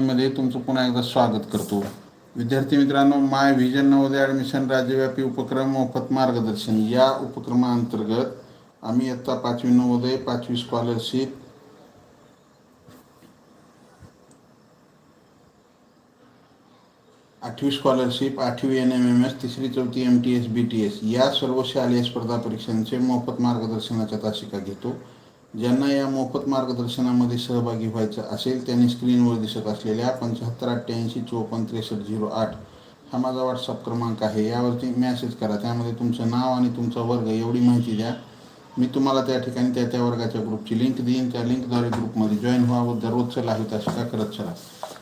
मध्ये तुमचं पुन्हा एकदा स्वागत करतो. विद्यार्थी मित्रांनो माय व्हिजन नवोदय ॲडमिशन राज्यव्यापी उपक्रम मोफत मार्गदर्शन. या उपक्रमाअंतर्गत आम्ही इयत्ता पाचवी नवोदय पाचवी स्कॉलरशिप आठवी स्कॉलरशिप आठवी एन एम एम एस तिसरी चौथी M T S B T S या सर्व शालेय स्पर्धा परीक्षांचे मोफत मार्गदर्शनाच्या तासिका घेतो. ज्यांना या मोफत मार्गदर्शनामध्ये सहभागी व्हायचं असेल त्यांनी स्क्रीनवर दिसत असलेल्या पंच्याहत्तर अठ्ठ्याऐंशी चोपन्न त्रेसष्ट झिरो आठ हा माझा व्हॉट्सअप क्रमांक आहे. यावरती मॅसेज करा. त्यामध्ये तुमचं नाव आणि तुमचा वर्ग एवढी माहिती द्या. मी तुम्हाला त्या ठिकाणी त्या त्या वर्गाच्या ग्रुपची लिंक देईन. त्या लिंकद्वारे ग्रुपमध्ये जॉईन व्हा व चला लाईव्ह तशा करत चला.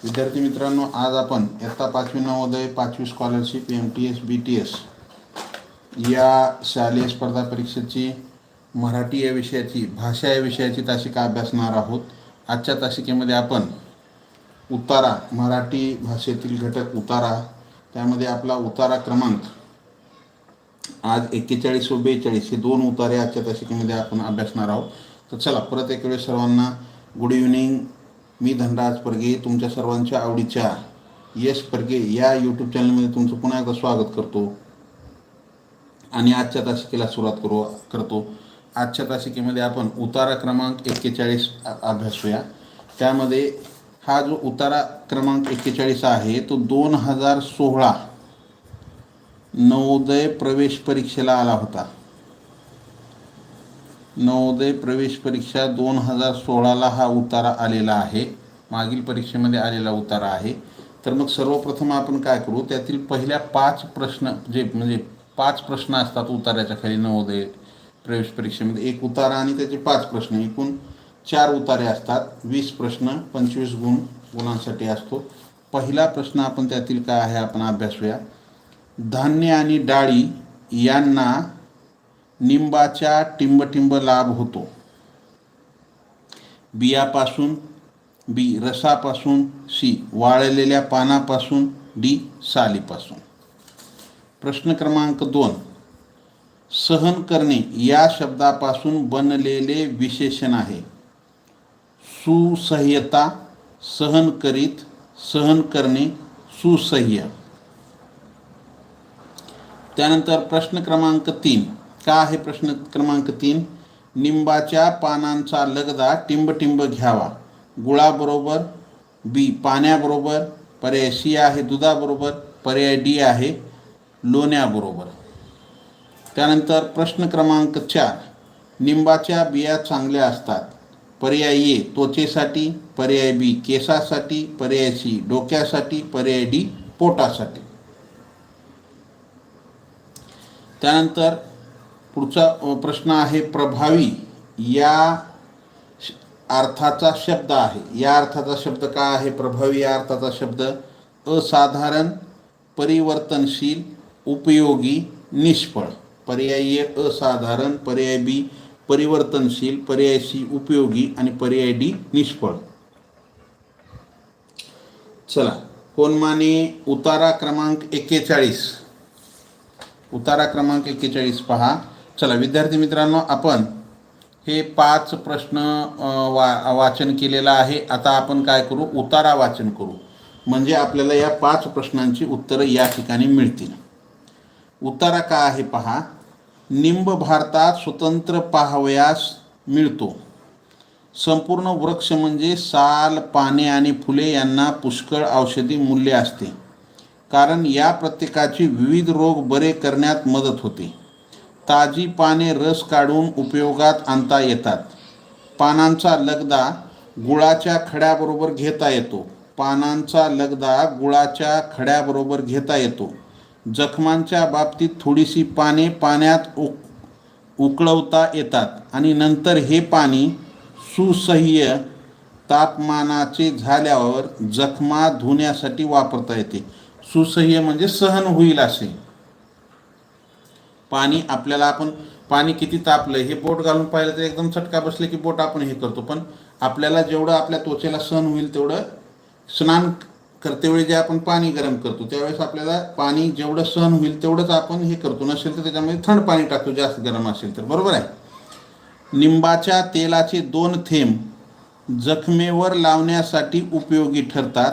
विद्यार्थी मित्रांनो आज आपण इयत्ता पाचवी नवोदय पाचवी scholarship M T S B T S या शालेय स्पर्धा परीक्षेची मराठी या विषयाची भाषा या विषयाची तासिका अभ्यासणार आहोत? आजच्या तासिकेमध्ये आपण उतारा मराठी भाषेतील घटक उतारा त्यामध्ये आपला उतारा क्रमांक आज एक्केचाळीस व बेचाळीस हे दोन उतारे आजच्या तासिकेमध्ये आपण अभ्यासणार आहोत. तर चला परत एक वेळेस सर्वांना गुड इव्हनिंग मी धनराज परगे तुमच्या सर्वांच्या आवडीच्या यश परगे या यूट्यूब चॅनलमध्ये तुमचं पुन्हा एकदा स्वागत करतो. आणि आजच्या तासिकेला सुरुवात करू करतो. आजच्या तासिकेमध्ये आपण उतारा क्रमांक एक्केचाळीस अभ्यासूया. त्यामध्ये हा जो उतारा क्रमांक एक्केचाळीस आहे तो दोन हजार सोळा नवोदय प्रवेश परीक्षेला आला होता. नवोदय प्रवेश परीक्षा दोन हजार सोळाला हा उतारा आलेला आहे. मागील परीक्षेमध्ये आलेला उतारा आहे. तर मग सर्वप्रथम आपण काय करू त्यातील पहिल्या पाच प्रश्न जे म्हणजे पाच प्रश्न असतात उताराच्या खाली नवोदय प्रवेश परीक्षेमध्ये एक उतारा आणि त्याचे पाच प्रश्न. एकूण चार उतारे असतात. वीस प्रश्न पंचवीस गुण गुणांसाठी असतो. पहिला प्रश्न आपण त्यातील काय आहे आपण अभ्यासूया धान्य आणि डाळी यांना निंबाच्या टिंबटिंब लाभ होतो. बियापासून बी रसापासून सी वाळलेल्या पानापासून डी सालीपासून. प्रश्न क्रमांक दोन. सहन करणे या शब्दापासून बनलेले विशेषण आहे. सुसह्यता सहन करीत सहन करणे सुसह्य. त्यानंतर प्रश्न क्रमांक तीन. का आहे प्रश्न क्रमांक तीन? निंबाच्या पानांचा लगदा टिंबटिंब घ्यावा. गुळाबरोबर बी पाण्याबरोबर पर्याय सी आहे दुधाबरोबर पर्याय डी आहे लोण्याबरोबर. त्यानंतर प्रश्न क्रमांक चार. निंबाच्या बिया चांगल्या असतात. पर्याय ए त्वचेसाठी पर्याय बी केसासाठी पर्याय सी डोक्यासाठी पर्याय डी पोटासाठी. त्यानंतर पुढचा प्रश्न आहे प्रभावी. या अर्थाचा शब्द आहे. या अर्थाचा शब्द काय आहे? प्रभावी या अर्थाचा शब्द असाधारण परिवर्तनशील उपयोगी निष्फळ. पर्याय असाधारण पर्याय बी परिवर्तनशील पर्याय सी उपयोगी आणि पर्याय डी निष्फळ. चला कोणमाने उतारा क्रमांक एक्केचाळीस. उतारा क्रमांक एक्केचाळीस पहा. चला विद्यार्थी मित्रांनो आपण हे पाच प्रश्न वा वाचन केलेलं आहे. आता आपण काय करू? उतारा वाचन करू. म्हणजे आपल्याला या पाच प्रश्नांची उत्तरं या ठिकाणी मिळतील. उतारा का आहे पहा. निंब भारतात स्वतंत्र पाहावयास मिळतो. संपूर्ण वृक्ष म्हणजे साल पाने आणि फुले यांना पुष्कळ औषधी मूल्य असते. कारण या प्रत्येकाची विविध रोग बरे करण्यात मदत होते. ताजी पाने रस काढून उपयोगात आणता येतात. पानांचा लगदा गुळाच्या खड्याबरोबर घेता येतो. पानांचा लगदा गुळाच्या खड्याबरोबर घेता येतो. जखमांच्या बाबतीत थोडीशी पाने पाण्यात उक उकळवता येतात आणि नंतर हे पाणी सुसह्य तापमानाचे झाल्यावर जखमा धुण्यासाठी वापरता येते. सुसह्य म्हणजे सहन होईल असे. पाणी आपल्याला आपण पाणी किती तापलं हे बोट घालून पाहिलं तर एकदम चटका बसले की बोट आपण हे करतो. पण आपल्याला जेवढं आपल्या त्वचेला सहन होईल तेवढं स्नान करतेवेळी जे आपण पाणी गरम करतो त्यावेळेस आपल्याला पाणी जेवढं सहन होईल तेवढंच आपण हे करतो. नसेल तर त्याच्यामध्ये थंड पाणी टाकतो जास्त गरम असेल तर. बरोबर आहे? निंबाच्या तेलाचे दोन थेंब जखमेवर लावण्यासाठी उपयोगी ठरतात.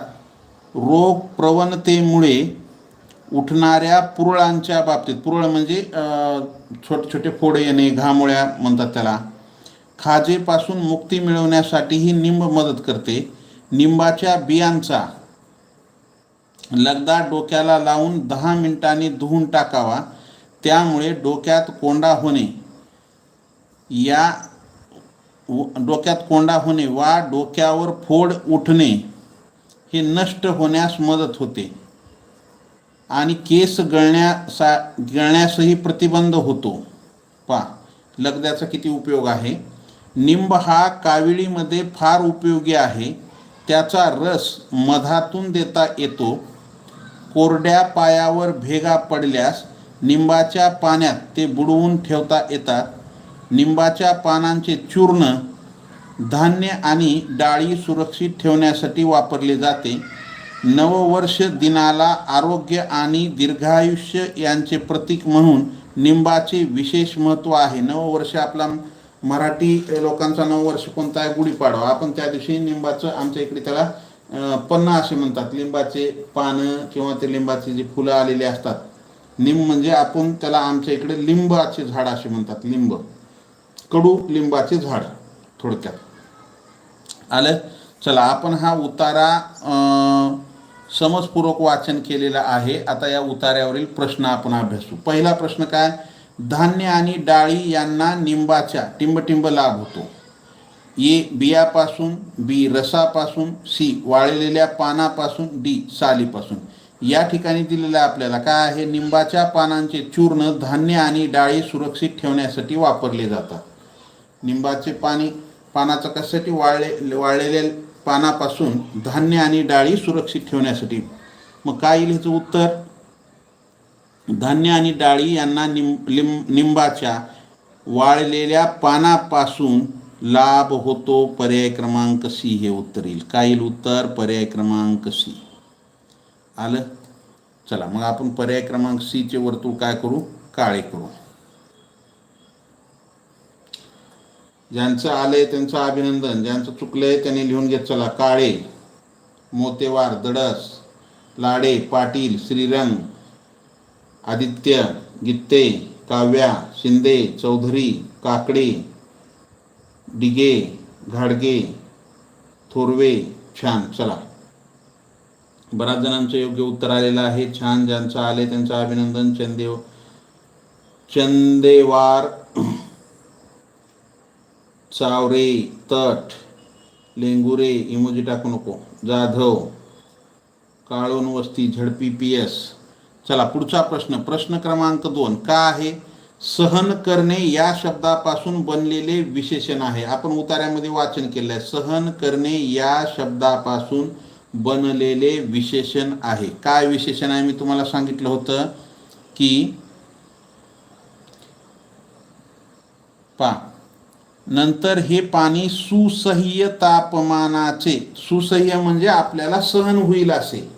रोग प्रवणतेमुळे उठणाऱ्या पुरळांच्या बाबतीत पुरळ म्हणजे छोटे छोटे फोडे येणे घामोळ्या म्हणतात त्याला. खाजेपासून मुक्ती मिळवण्यासाठीही निंब मदत करते. निंबाच्या बियांचा लगदा डोक्याला लावून दहा मिनिटांनी धुवून टाकावा. त्यामुळे डोक्यात कोंडा होणे. या व- डोक्यात कोंडा होणे वा डोक्यावर फोड उठणे हे नष्ट होण्यास मदत होते. आणि केस गळण्यासा गळण्यासही प्रतिबंध होतो. पा लगद्याचा किती उपयोग आहे? निंब हा काविळीमध्ये फार उपयोगी आहे. त्याचा रस मधातून देता येतो. कोरड्या पायावर भेगा पडल्यास निंबाच्या पाण्यात ते बुडवून ठेवता येतात. निंबाच्या पानांचे चूर्ण धान्य आणि डाळी सुरक्षित ठेवण्यासाठी वापरले जाते. नववर्ष दिनाला आरोग्य आणि दीर्घायुष्य यांचे प्रतीक म्हणून निंबाचे विशेष महत्त्व आहे. नववर्ष आपला मराठी लोकांचा नववर्ष कोणता आहे? गुढीपाडवा. आपण त्या दिवशी निंबाचं आमच्या इकडे त्याला पन्ना असे म्हणतात. लिंबाचे पानं किंवा ते लिंबाचे जे फुलं आलेले असतात. निंब म्हणजे आपण त्याला आमच्या इकडे लिंबाचे झाड असे म्हणतात. लिंब. कडू लिंबाचे झाड थोडक्यात. आलं? चला आपण हा उतारा समजपूर्वक वाचन केलेला आहे. आता या उतार्यावरील प्रश्न आपण अभ्यासू. पहिला प्रश्न काय? धान्य आणि डाळी यांना निंबाच्या टिंबटिंब लाभ होतो. ए बियापासून बी रसापासून सी वाळलेल्या पानापासून डी सालीपासून. या ठिकाणी दिलेलं आहे आपल्याला काय आहे? निंबाच्या पानांचे चूर्ण धान्य आणि डाळी सुरक्षित ठेवण्यासाठी वापरले जातात. निंबाचे पाणी पानाचं कशासाठी वाळले वाळलेल्या पानापासून धान्य आणि डाळी सुरक्षित ठेवण्यासाठी. मग काय येईल ह्याचं उत्तर? धान्य आणि डाळी यांना निंब लिंब निंबाच्या वाळलेल्या पानापासून लाभ होतो पर्याय क्रमांक सी हे उत्तर येईल. काय येईल उत्तर? पर्याय क्रमांक सी. आलं? चला मग आपण पर्याय क्रमांक सीचे वर्तुळ काय करू? काळे करू. ज्यांचं आलंय त्यांचं अभिनंदन. ज्यांचं चुकलंय त्यांनी लिहून घेत चला. काळे मोतेवार दडस लाडे पाटील श्रीरंग आदित्य गित्ते काव्या शिंदे चौधरी काकडे डिगे घाडगे थोरवे छान चला. बऱ्याच जणांचं योग्य उत्तर आलेलं आहे. छान ज्यांचं आले त्यांचं अभिनंदन. चंदेव चंदेवार चावरे तट लेंगुरे इमोजी टाकू नको. जाधव काळोन वस्ती झडपी पी एस. चला पुढचा प्रश्न. प्रश्न क्रमांक दोन. का आहे? सहन करणे या शब्दापासून बनलेले विशेषण आहे. आपण उतार्यामध्ये वाचन केलं आहे. सहन करणे या शब्दापासून बनलेले विशेषण आहे. काय विशेषण आहे? मी तुम्हाला सांगितलं होतं की पा नंतर हे पाणी सुसह्य तापमानाचे सुसह्य म्हणजे आपल्याला सहन होईल असे.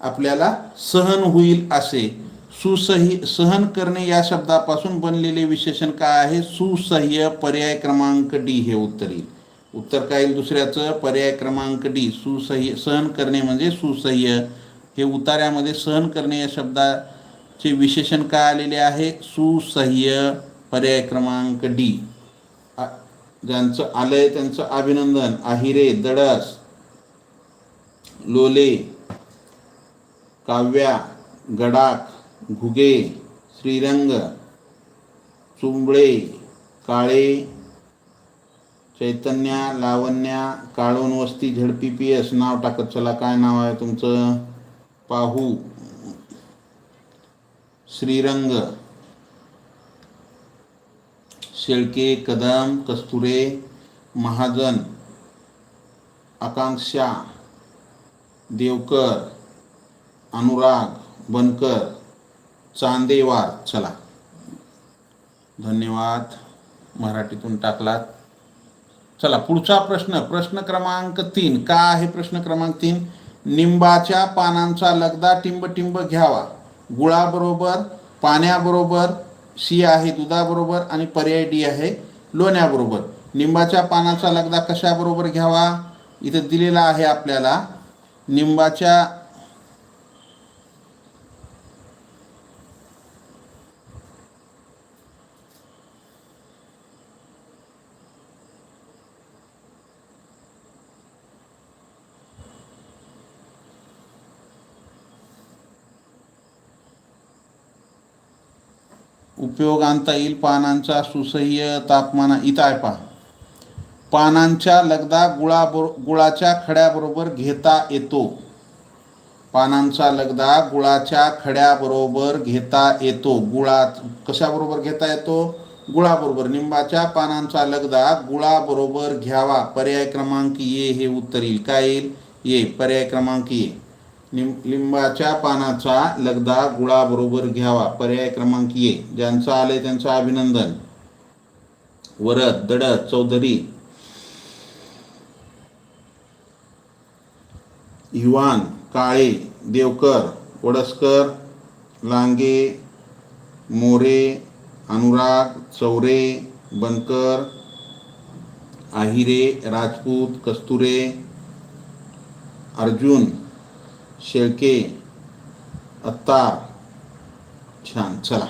आपल्याला सहन होईल असे. सुसह्य सहन करणे या शब्दापासून बनलेले विशेषण काय आहे? सुसह्य पर्याय क्रमांक डी हे उत्तर येईल. उत्तर काय येईल दुसऱ्याचं? पर्याय क्रमांक डी. सुसह्य सहन करणे म्हणजे सुसह्य. हे उतार्यामध्ये सहन करणे या शब्दाचे विशेषण काय आलेले आहे? सुसह्य पर्याय क्रमांक डी. ज्यांचं आलंय त्यांचं अभिनंदन. आहिरे दडस लोले काव्या गडाख घुगे श्रीरंग चुंबळे काळे चैतन्या लावण्या काळून वस्ती झडपी पी एस नाव टाकत चला. काय नाव आहे तुमचं? पाहू. श्रीरंग. शेळके कदम कस्तुरे महाजन आकांक्षा देवकर अनुराग बनकर चांदेवार चला. धन्यवाद. मराठीतून टाकलात. चला पुढचा प्रश्न प्रश्न क्रमांक तीन. का आहे प्रश्न क्रमांक तीन? निंबाच्या पानांचा लगदा टिंब टिंब घ्यावा. गुळाबरोबर पाण्याबरोबर सी आहे दुधाबरोबर आणि पर्याय डी आहे लोण्याबरोबर. निंबाच्या पानाचा लगदा कशाबरोबर घ्यावा? इथं दिलेला आहे आपल्याला. निंबाच्या उपयोग आणता येईल पानांचा सुसह्य तापमान. इथं आहे पहा. पानांच्या लगदा गुळाबरो गुळाच्या खड्याबरोबर घेता येतो. पानांचा लगदा गुळाच्या खड्याबरोबर घेता येतो. गुळा कशाबरोबर घेता येतो? गुळाबरोबर. निंबाच्या पानांचा लगदा गुळाबरोबर घ्यावा. पर्याय क्रमांक ये हे उत्तर येईल. काय येईल? ये पर्याय क्रमांक ये लिंब लिंबाच्या पानाचा लगदा गुळाबरोबर घ्यावा. पर्याय क्रमांक ये ज्यांचं आलंय त्यांचं अभिनंदन. वरद दडद चौधरी युवान काळे देवकर वडसकर लांगे मोरे अनुराग चौरे बनकर आहिरे राजपूत कस्तुरे अर्जुन शेळके अत्तार. छान चला.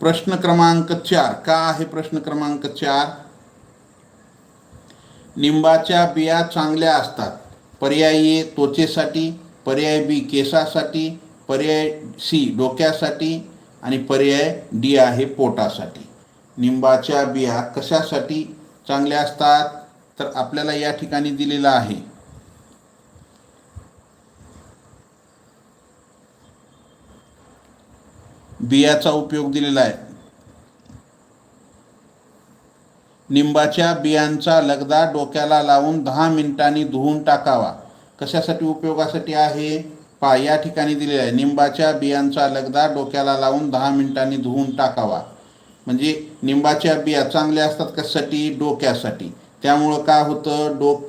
प्रश्न क्रमांक चार. का आहे प्रश्न क्रमांक चार? निंबाच्या बिया चांगल्या असतात. पर्याय ए त्वचेसाठी पर्याय बी केसासाठी पर्याय सी डोक्यासाठी आणि पर्याय डी आहे पोटासाठी. निंबाच्या बिया कशासाठी चांगल्या असतात? तर आपल्याला या ठिकाणी दिलेलं आहे. बियाचा उपयोग दिलेला आहे. निंबाच्या बियांचा लगदा डोक्याला लावून दहा मिनिटांनी धुवून टाकावा. कशासाठी उपयोगासाठी आहे? पा या ठिकाणी दिलेलं आहे. निंबाच्या बियांचा लगदा डोक्याला लावून दहा मिनिटांनी धुवून टाकावा. म्हणजे निंबाच्या बिया चांगल्या असतात कशासाठी? डोक्यासाठी. त्यामुळं काय होतं? डोक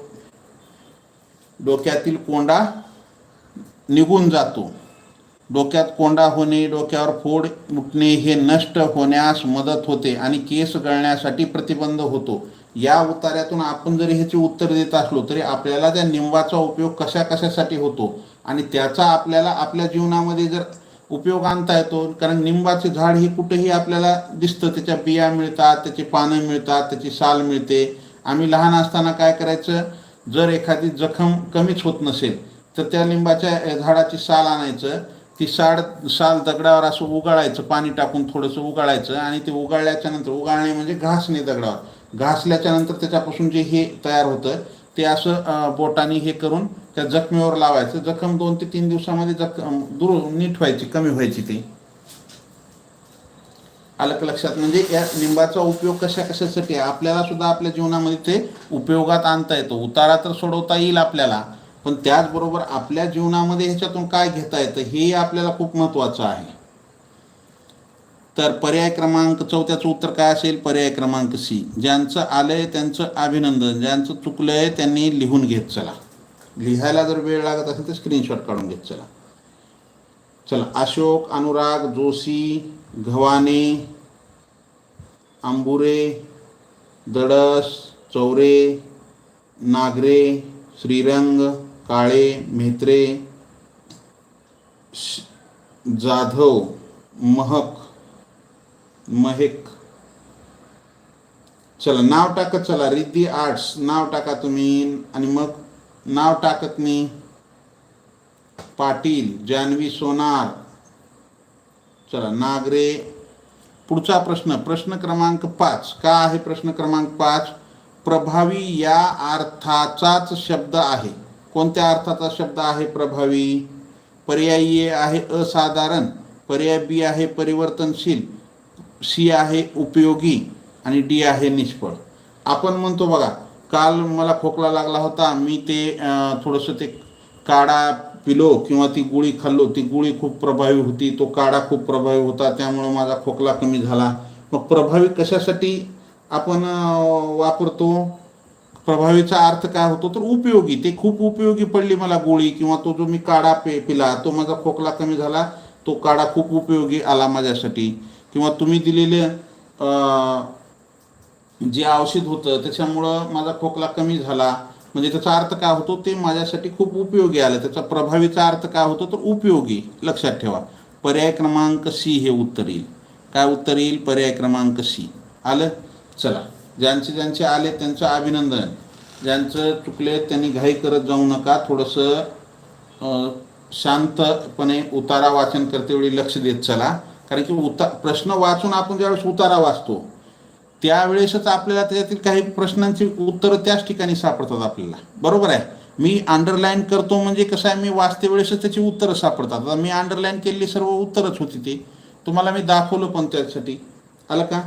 डोक्यातील कोंडा निघून जातो. डोक्यात कोंडा होणे डोक्यावर फोड उठणे हे नष्ट होण्यास मदत होते आणि केस गळण्यासाठी प्रतिबंध होतो. या उतार्यातून आपण जरी ह्याचे उत्तर देत असलो तरी आपल्याला त्या निंबाचा उपयोग कशा कशासाठी होतो? आणि त्याचा आपल्याला आपल्या जीवनामध्ये जर उपयोग आणता येतो कारण निंबाचे झाड हे कुठेही आपल्याला दिसतं. त्याच्या बिया मिळतात त्याची पानं मिळतात त्याची साल मिळते. आम्ही लहान असताना काय करायचं? जर एखादी जखम कमीच होत नसेल तर त्या लिंबाच्या झाडाची साल आणायचं. ती साड साल दगडावर असं उगाळायचं पाणी टाकून थोडंसं उगाळायचं आणि ते उगाळल्याच्या नंतर उगाळणे म्हणजे घासणे दगडावर. घासल्याच्या नंतर त्याच्यापासून जे हे तयार होतं ते असं बोटाने हे करून त्या जखमेवर लावायचं. जखम दोन ते तीन दिवसामध्ये जखम दूर नीट व्हायची कमी व्हायची ती. आलं का लक्षात? म्हणजे या लिंबाचा उपयोग कशा कशासाठी आपल्याला सुद्धा आपल्या जीवनामध्ये ते उपयोगात आणता येतो. उतारा तर सोडवता येईल आपल्याला. पण त्याचबरोबर आपल्या जीवनामध्ये ह्याच्यातून काय घेता येतं हेही आपल्याला खूप महत्त्वाचं आहे. तर पर्याय क्रमांक चौथ्याचं उत्तर काय असेल? पर्याय क्रमांक सी ज्यांचं आलंय त्यांचं अभिनंदन ज्यांचं चुकलंय त्यांनी लिहून घेत चला. लिहायला जर वेळ लागत असेल तर स्क्रीनशॉट काढून घेत चला. चला अशोक अनुराग जोशी घवाने आंबुरे दडस चौरे नागरे श्रीरंग काळे म्हेत्रे श- जाधव महक महक. चला नाव टाकत चला रिद्धी आर्ट्स. नाव टाका तुम्ही आणि मग नाव टाकत मी पाटील जान्हवी सोनार. चला नागरे. पुढचा प्रश्न प्रश्न क्रमांक पाच. का आहे प्रश्न क्रमांक पाच? प्रभावी या अर्थाचाच शब्द आहे. कोणत्या अर्थाचा शब्द आहे प्रभावी? पर्याय ए आहे असाधारण पर्याय बी आहे परिवर्तनशील सी आहे उपयोगी आणि डी आहे निष्फळ. आपण म्हणतो बघा काल मला खोकला लागला होता मी ते थोडंसं ते काढा पिलो किंवा ती गोळी खाल्लो. ती गोळी खूप प्रभावी होती तो काढा खूप प्रभावी होता त्यामुळं माझा खोकला कमी झाला. मग प्रभावी कशासाठी आपण वापरतो? प्रभावीचा अर्थ काय होतो तर उपयोगी. ते खूप उपयोगी पडली मला गोळी किंवा तो जो मी काढा पे पिला तो माझा खोकला कमी झाला तो काढा खूप उपयोगी आला माझ्यासाठी. किंवा तुम्ही दिलेले जे औषध होतं त्याच्यामुळं माझा खोकला कमी झाला. म्हणजे त्याचा अर्थ काय होतो ते माझ्यासाठी खूप उपयोगी आलं. त्याचा प्रभावीचा अर्थ काय होतो तर उपयोगी. लक्षात ठेवा. पर्याय क्रमांक सी हे उत्तर येईल. काय उत्तर येईल? पर्याय क्रमांक सी. आलं? चला. ज्यांचे ज्यांचे आले त्यांचं अभिनंदन. ज्यांचं चुकले त्यांनी घाई करत जाऊ नका. थोडंसं शांतपणे उतारा वाचन करतेवेळी लक्ष देत चला. कारण की उता प्रश्न वाचून आपण ज्यावेळेस उतारा वाचतो त्यावेळेसच आपल्याला त्याच्यातील काही प्रश्नांची उत्तरं त्याच ठिकाणी सापडतात आपल्याला. बरोबर आहे? मी अंडरलाईन करतो म्हणजे कसं आहे? मी वाचते वेळेसच त्याची उत्तरं सापडतात. आता मी अंडरलाईन केलेली सर्व उत्तरच होती ती. तुम्हाला मी दाखवलं पण त्यासाठी. आलं का?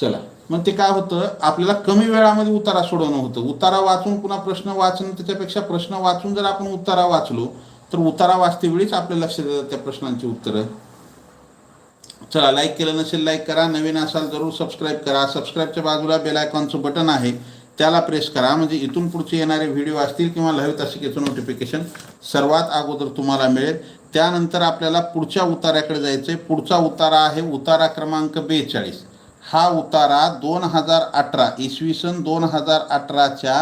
चला. मग ते काय होतं आपल्याला कमी वेळामध्ये उतारा सोडवणं होतं. उतारा वाचून पुन्हा प्रश्न वाचणं त्याच्यापेक्षा प्रश्न वाचून जर आपण उतारा वाचलो तर उतारा वाचते वेळीच आपल्या लक्षात येतात त्या प्रश्नांची उत्तरं. चला लाईक केलं नसेल लाईक करा. नवीन असाल जरूर सबस्क्राईब करा. सबस्क्राईबच्या बाजूला बेल आयकॉनचं बटन आहे. त्याला प्रेस करा. म्हणजे इथून पुढचे येणारे व्हिडिओ असतील किंवा लहवीत असे याचं नोटिफिकेशन सर्वात अगोदर तुम्हाला मिळेल. त्यानंतर आपल्याला पुढच्या उतार्याकडे जायचं आहे पुढचा उतारा आहे उतारा क्रमांक बेचाळीस. हा उतारा दोन हजार अठरा इसवी सन दोन हजार अठराच्या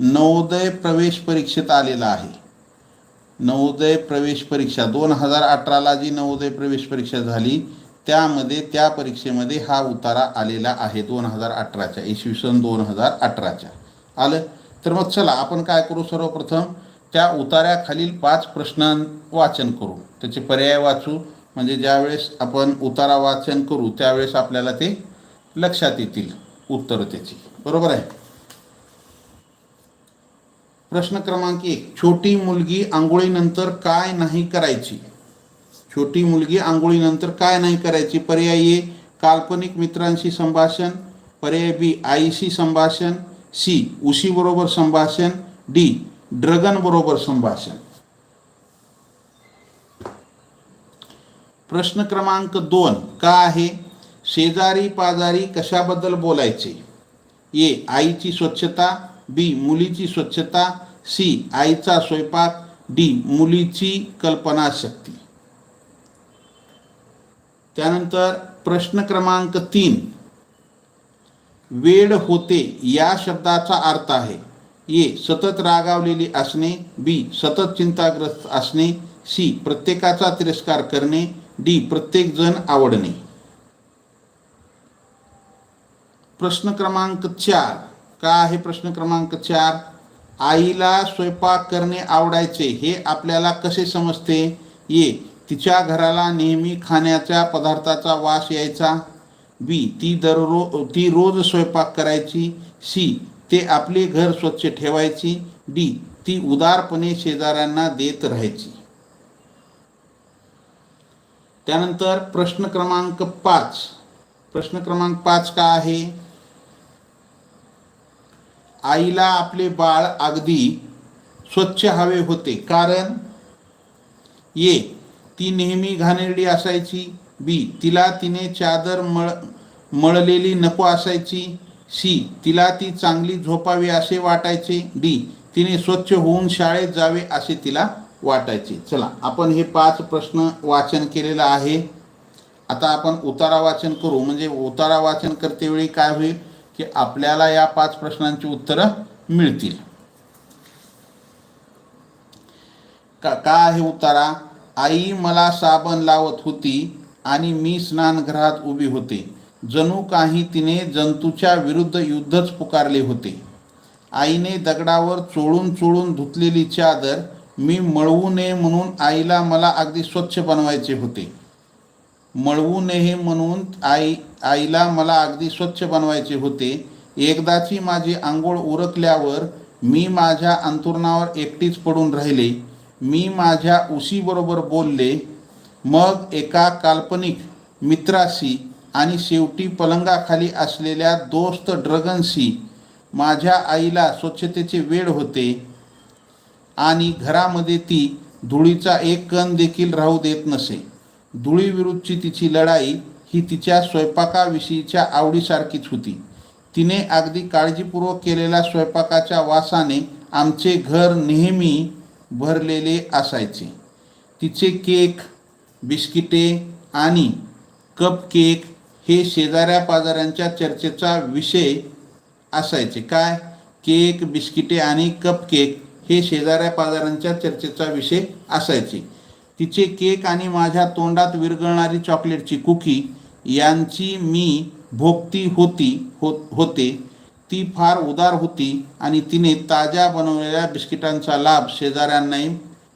नवोदय प्रवेश परीक्षेत आलेला आहे. नवोदय प्रवेश परीक्षा दोन हजार अठराला जी नवोदय प्रवेश परीक्षा झाली त्यामध्ये त्या परीक्षेमध्ये हा उतारा आलेला आहे दोन हजार अठराच्या इसवी सन दोन हजार अठराच्या. आलं? तर मग चला आपण काय करू सर्वप्रथम? त्या उतार्याखालील पाच प्रश्न वाचन करू. त्याचे पर्याय वाचू. म्हणजे ज्यावेळेस आपण उतारा वाचन करू त्यावेळेस आपल्याला ते लक्षात येतील उत्तर त्याची. बरोबर आहे? प्रश्न क्रमांक एक छोटी मुलगी आंघोळीनंतर काय नाही करायची? छोटी मुलगी आंघोळीनंतर काय नाही करायची? पर्याय ए काल्पनिक मित्रांशी संभाषण. पर्याय बी आईशी संभाषण. सी उशीबरोबर संभाषण. डी ड्रगन बरोबर संभाषण. प्रश्न क्रमांक दोन का आहे? शेजारी पाजारी कशाबद्दल बोलायचे? ए आईची स्वच्छता बी मुलीची स्वच्छता सी आईचा स्वयंपाक डी मुलीची कल्पनाशक्ती. त्यानंतर प्रश्न क्रमांक तीन. वेड होते या शब्दाचा अर्थ आहे. ए सतत रागावलेली असणे बी सतत चिंताग्रस्त असणे सी प्रत्येकाचा तिरस्कार करणे डी प्रत्येकजण आवडणे. प्रश्न क्रमांक चार. का आहे प्रश्न क्रमांक चार? आईला स्वयंपाक करणे आवडायचे हे आपल्याला कसे समजते? ये तिच्या घराला नेहमी खाण्याच्या पदार्थाचा वास यायचा. बी ती दररोज ती रोज स्वयंपाक करायची. सी ते आपले घर स्वच्छ ठेवायची. डी ती उदारपणे शेजाऱ्यांना देत राहायची. त्यानंतर प्रश्न क्रमांक पाच. प्रश्न क्रमांक पाच का आहे? आईला आपले बाळ अगदी स्वच्छ हवे होते. कारण ये ती नेहमी घाणेरडी असायची. बी तिला तिने चादर मळ मळलेली नको असायची. सी तिला ती चांगली झोपावी असे वाटायचे. डी तिने स्वच्छ होऊन शाळेत जावे असे तिला वाटायचे. चला आपण हे पाच प्रश्न वाचन केलेलं आहे. आता आपण उतारा वाचन करू. म्हणजे उतारा वाचन करतेवेळी काय होईल? की आपल्याला या पाच प्रश्नांची उत्तरं मिळतील. का का आहे उतारा? आई मला साबण लावत होती आणि मी स्नानगृहात उभी होते. जणू काही तिने जंतूच्या विरुद्ध युद्धच पुकारले होते. आईने दगडावर चोळून चोळून धुतलेली चादर मी मळवू नये म्हणून आईला मला अगदी स्वच्छ बनवायचे होते. मळवू नये म्हणून आई आईला मला अगदी स्वच्छ बनवायचे होते. एकदाची माझी आंघोळ उरकल्यावर मी माझ्या अंतुरणावर एकटीच पडून राहिले. मी माझ्या उशीबरोबर बोलले मग एका काल्पनिक मित्राशी आणि शेवटी पलंगाखाली असलेल्या दोस्त ड्रगनशी माझ्या आईला स्वच्छतेचे वेळ होते आणि घरामध्ये ती धुळीचा एक कण देखील राहू देत नसे. धुळीविरुद्धची तिची लढाई ही तिच्या स्वयंपाकाविषयीच्या आवडीसारखीच होती. तिने अगदी काळजीपूर्वक केलेल्या स्वयंपाकाच्या वासाने आमचे घर नेहमी भरलेले असायचे. तिचे केक बिस्किटे आणि कप केक हे शेजाऱ्या पाजाऱ्यांच्या चर्चेचा विषय असायचे. काय? केक बिस्किटे आणि कप केक हे शेजाऱ्या पाजाऱ्यांच्या चर्चेचा विषय असायचे. तिचे केक आणि माझ्या तोंडात विरघळणारी चॉकलेटची कुकी यांची मी भोगती होती हो होते. ती फार उदार होती आणि तिने ताज्या बनवलेल्या बिस्किटांचा लाभ शेजाऱ्यांनाही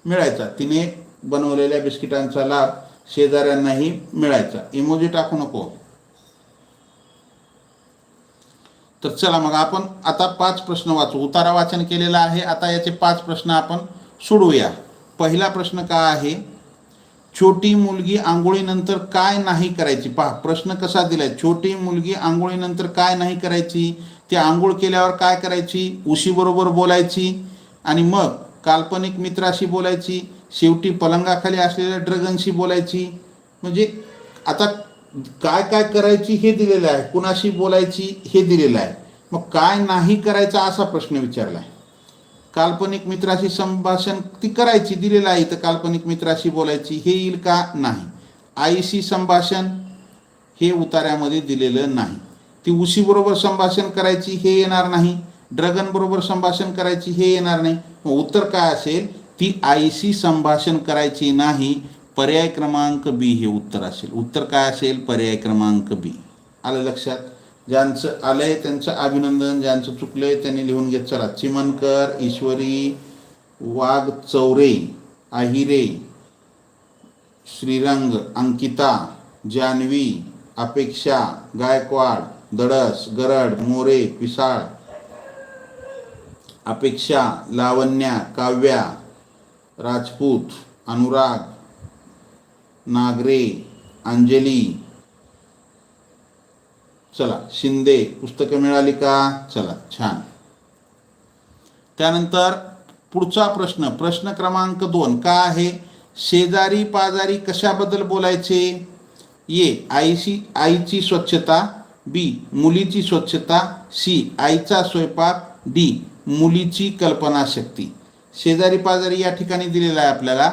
मिळायचा. तिने बनवलेल्या बिस्किटांचा लाभ शेजाऱ्यांनाही मिळायचा. इमोजी टाकू नको. तर चला मग आपण आता पाच प्रश्न वाचू. उतारा वाचन केलेला आहे. आता याचे पाच प्रश्न आपण सोडवूया पहिला प्रश्न काय आहे? छोटी मुलगी आंघोळीनंतर काय नाही करायची? पहा प्रश्न कसा दिलाय? छोटी मुलगी आंघोळीनंतर काय नाही करायची? ती आंघोळ केल्यावर काय करायची? उशीबरोबर बोलायची? आणि मग काल्पनिक मित्राशी बोलायची? शेवटी पलंगाखाली असलेल्या ड्रगनशी बोलायची? म्हणजे आता काय काय करायची हे दिलेलं आहे. कुणाशी बोलायची हे दिलेलं आहे. मग काय नाही करायचा असा प्रश्न विचारला आहे काल्पनिक मित्राशी संभाषण ती करायची दिलेलं आहे तर काल्पनिक मित्राशी बोलायची. हे येईल का? नाही. आईशी संभाषण हे उतार्यामध्ये दिलेलं नाही. ती उशीबरोबर संभाषण करायची हे येणार नाही. ड्रगन बरोबर संभाषण करायची हे येणार नाही. मग उत्तर काय असेल? ती आईशी संभाषण करायची नाही. पर्याय क्रमांक बी हे उत्तर असेल. उत्तर काय असेल? पर्याय क्रमांक बी. आलं लक्षात? ज्यांचं आलंय त्यांचं अभिनंदन ज्यांचं चुकलंय त्यांनी लिहून घेत चला. चिमनकर ईश्वरी वाघ चौरे आहिरे श्रीरंग अंकिता जानवी अपेक्षा गायकवाड दडस गरड मोरे पिसाळ अपेक्षा लावण्या काव्या राजपूत अनुराग नागरे अंजली चला शिंदे पुस्तकं मिळाली का? चला छान. त्यानंतर पुढचा प्रश्न प्रश्न क्रमांक दोन का आहे? शेजारी पाजारी कशाबद्दल बोलायचे? ये आईशी आईची स्वच्छता बी मुलीची स्वच्छता सी आईचा स्वयंपाक डी मुलीची कल्पनाशक्ती. शेजारी पाजारी या ठिकाणी दिलेला आहे आपल्याला.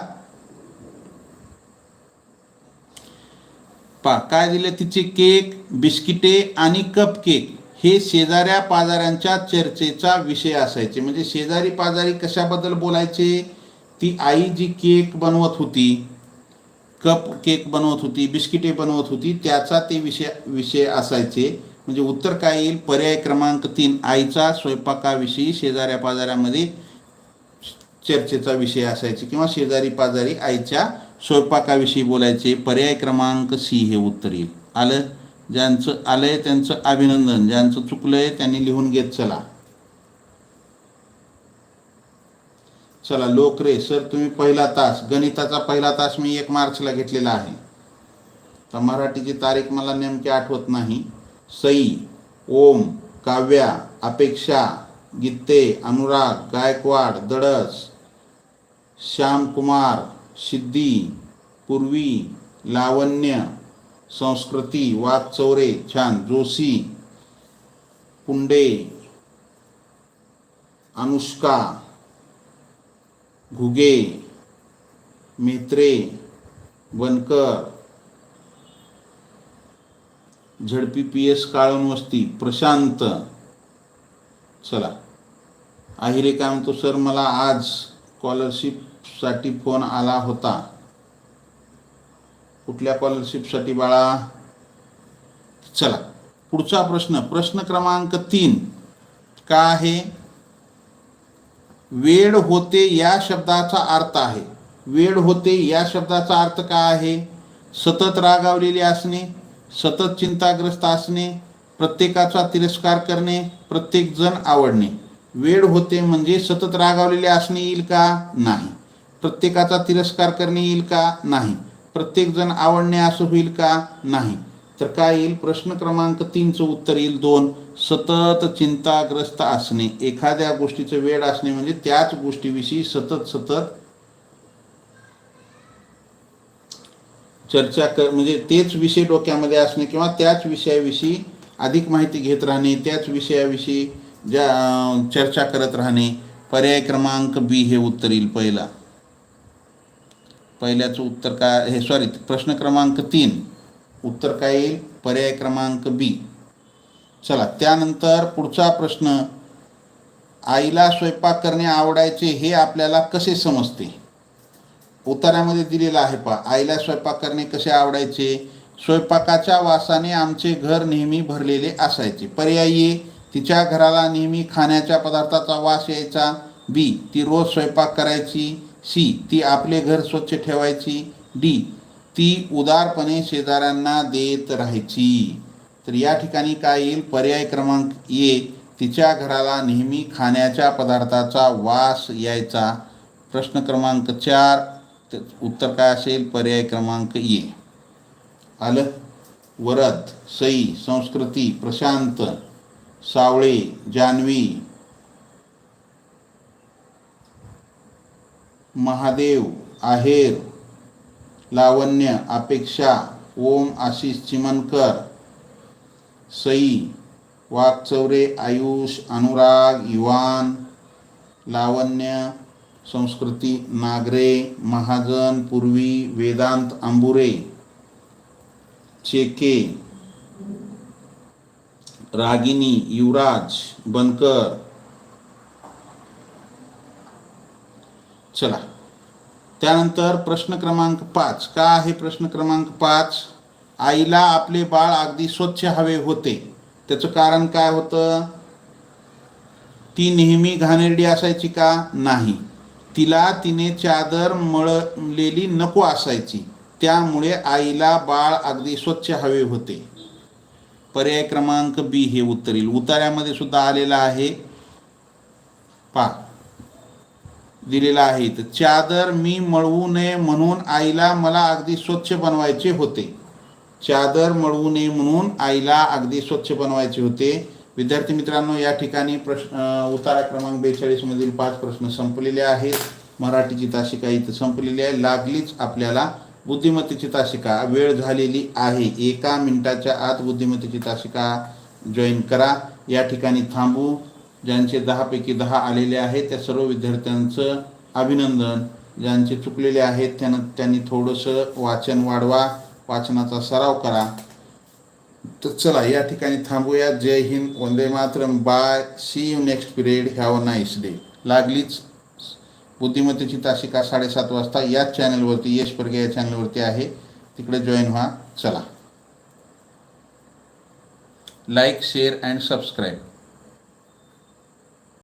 पा काय दिले तिचे केक बिस्किटे आणि कप केक हे शेजाऱ्या पाजाऱ्यांच्या चर्चेचा विषय असायचे. म्हणजे शेजारी पाजारी कशाबद्दल बोलायचे? ती आई जी केक बनवत होती कप केक बनवत होती बिस्किटे बनवत होती त्याचा ते विषय विषय असायचे. म्हणजे उत्तर काय येईल? पर्याय क्रमांक तीन आईचा स्वयंपाकाविषयी शेजाऱ्या पाजाऱ्यामध्ये चर्चेचा विषय असायचे किंवा शेजारी पाजारी आईच्या स्वयंपाकाविषयी बोलायचे पर्याय क्रमांक सी हे उत्तर येईल. आलं? ज्यांचं आलंय त्यांचं अभिनंदन. ज्यांचं चुकलंय त्यांनी लिहून घेत चला. चला लोकरे सर तुम्ही पहिला तास गणिताचा पहिला तास मी एक मार्चला घेतलेला आहे. तर मराठीची तारीख मला नेमकी आठवत नाही. सई ओम काव्या अपेक्षा गीते अनुराग गायकवाड दडस श्यामकुमार सिद्धी पूर्वी लावण्य संस्कृती वाघचौरे छान जोशी पुंडे अनुष्का घुगे मेत्रे बनकर झडपी पी एस काळून वस्ती प्रशांत. चला. आहिरे काय म्हणतो सर? मला आज स्कॉलरशिप साठी फोन आला होता. कुठल्या स्कॉलरशिपसाठी बाळा? चला. पुढचा प्रश्न. प्रश्न क्रमांक तीन. का आहे? वेळ होते या शब्दाचा अर्थ आहे. वेळ होते या शब्दाचा अर्थ काय आहे? सतत रागावलेले असणे सतत चिंताग्रस्त असणे प्रत्येकाचा तिरस्कार करणे प्रत्येक जण आवडणे. वेळ होते म्हणजे सतत रागावलेले असणे येईल का? नाही. प्रत्येकाचा तिरस्कार करणे येईल का? नाही. प्रत्येक जण आवडणे असं होईल का? नाही. तर काय येईल? प्रश्न क्रमांक तीनचं उत्तर येईल. दोन सतत चिंताग्रस्त असणे. एखाद्या गोष्टीचं वेळ असणे म्हणजे त्याच गोष्टीविषयी सतत सतत चर्चा कर म्हणजे तेच विषय डोक्यामध्ये असणे किंवा त्याच विषयाविषयी अधिक माहिती घेत राहणे त्याच विषयाविषयी ज्या चर्चा करत राहणे. पर्याय क्रमांक बी हे उत्तर येईल पहिला. पहिल्याचं उत्तर काय हे सॉरी प्रश्न क्रमांक तीन. उत्तर काय येईल? पर्याय क्रमांक बी. चला त्यानंतर पुढचा प्रश्न. आईला स्वयंपाक करणे आवडायचे हे आपल्याला कसे समजते? उत्तरामध्ये दिलेलं आहे पहा आईला स्वयंपाक करणे कसे आवडायचे? स्वयंपाकाच्या वासाने आमचे घर नेहमी भरलेले असायचे. पर्यायी तिच्या घराला नेहमी खाण्याच्या पदार्थाचा वास यायचा. बी ती रोज स्वयंपाक करायची. सी ती आपले घर स्वच्छ ठेवायची. डी ती उदारपणे शेजाऱ्यांना देत राहायची. तर या ठिकाणी काय येईल? पर्याय क्रमांक ए तिच्या घराला नेहमी खाण्याच्या पदार्थाचा वास यायचा. प्रश्न क्रमांक चार उत्तर काय असेल? पर्याय क्रमांक ए. आलं वरद सई संस्कृती प्रशांत सावळे जान्हवी महादेव आहेर लावण्य अपेक्षा ओम आशिष चिमनकर सई वाकचौरे आयुष अनुराग युवान लावण्य संस्कृती नागरे महाजन पूर्वी वेदांत आंबुरे चेके रागिनी युवराज बनकर चला. त्यानंतर प्रश्न क्रमांक पाच. का आहे प्रश्न क्रमांक पाच? आईला आपले बाळ अगदी स्वच्छ हवे होते. त्याचं कारण काय होतं? ती नेहमी घाणेरडी असायची का? नाही. तिला तिने चादर मळलेली नको असायची. त्यामुळे आईला बाळ अगदी स्वच्छ हवे होते. पर्याय क्रमांक बी हे उत्तर येईल उतार्यामध्ये सुद्धा आलेला आहे. पा दिलेला आहे. तर चादर मी मळवू नये म्हणून आईला मला अगदी स्वच्छ बनवायचे होते. चादर मळवू नये म्हणून आईला अगदी स्वच्छ बनवायचे होते. विद्यार्थी मित्रांनो या ठिकाणी प्रश्न उतारा क्रमांक बेचाळीसमधील पाच प्रश्न संपलेले आहेत. मराठीची तासिका इथं संपलेली आहे. लागलीच आपल्याला बुद्धिमत्तेची तासिका वेळ झालेली आहे. एका मिनिटाच्या आत बुद्धिमत्तेची तासिका जॉईन करा. या ठिकाणी थांबू. ज्यांचे दहापैकी दहा आलेले आहेत त्या सर्व विद्यार्थ्यांचं अभिनंदन. ज्यांचे चुकलेले आहेत त्यांना त्यांनी थोडंसं वाचन वाढवा वाचनाचा सराव करा. तर चला या ठिकाणी थांबूया. जय हिंद वंदे Mataram. Bye. See you next period. Have a nice day. लागलीच बुद्धिमत्तेची तासिका साडेसात वाजता याच चॅनलवरती यश परगे या चॅनलवरती आहे. तिकडे जॉईन व्हा. चला. Like share and subscribe.